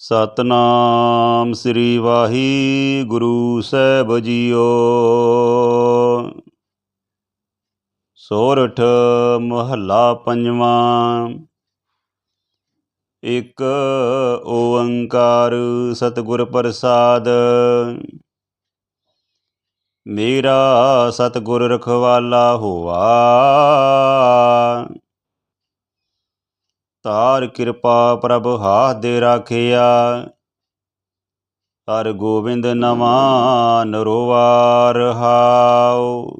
ਸਤਨਾਮ ਸ੍ਰੀ ਵਾਹਿਗੁਰੂ ਸਾਹਿਬ ਜੀਓ। ਸੋਰਠ ਮਹੱਲਾ ਪੰਜਵਾਂ। ਇੱਕ ਓੰਕਾਰ ਸਤਿਗੁਰ ਪ੍ਰਸਾਦ। ਮੇਰਾ ਸਤਿਗੁਰ ਰਖਵਾਲਾ ਹੋਆ। ਤਾਰ ਕਿਰਪਾ ਪ੍ਰਭ ਹਾਥ ਦੇ ਰਾਖਿਆ। ਹਰ ਗੋਬਿੰਦ ਨਵਾਂ ਨਰੋਵਾ ਰਹਾਉ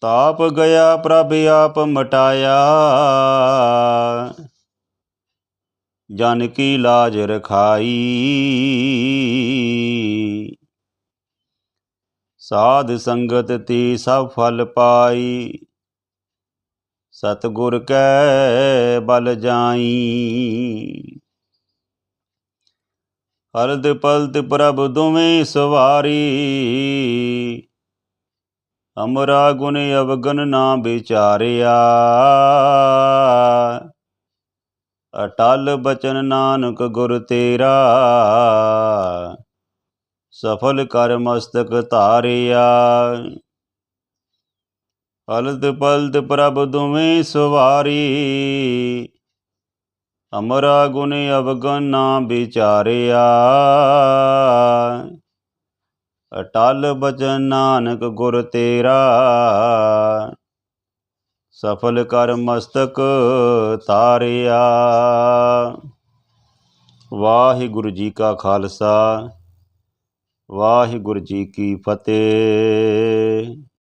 ਤਾਪ ਗਿਆ ਪ੍ਰਭ ਆਪ ਮਟਾਇਆ। ਜਨ ਕੀ ਲਾਜ ਰਖਾਈ। ਸਾਧ ਸੰਗਤ ਤੇ ਸਭ ਫਲ ਪਾਈ। ਸਤਿਗੁਰ ਕੈ ਬਲ ਜਾਈ। ਹਰਦ ਪਲਤ ਪ੍ਰਭ ਦੁਵੇਂ ਸਵਾਰੀ। ਅਮਰਾ ਗੁਣ ਅਵਗਨ ਨਾ ਵਿਚਾਰਿਆ। ਅਟਲ ਬਚਨ ਨਾਨਕ ਗੁਰ ਤੇਰਾ। ਸਫਲ ਕਰ ਮਸਤਕ ਧਾਰਿਆ। ਹਲਦ ਪਲਤ ਪ੍ਰਭ ਦੁਵੇਂ ਸਵਾਰੀ। ਅਮਰਾ ਗੁਣ ਅਵਗਨ ਨਾ ਵਿਚਾਰਿਆ। ਅਟਲ ਬਚਨ ਨਾਨਕ ਗੁਰ ਤੇਰਾ। ਸਫਲ ਕਰ ਮਸਤਕ ਤਾਰਿਆ। ਵਾਹਿਗੁਰੂ ਜੀ ਕਾ ਖਾਲਸਾ, ਵਾਹਿਗੁਰੂ ਜੀ ਕੀ ਫਤਿਹ।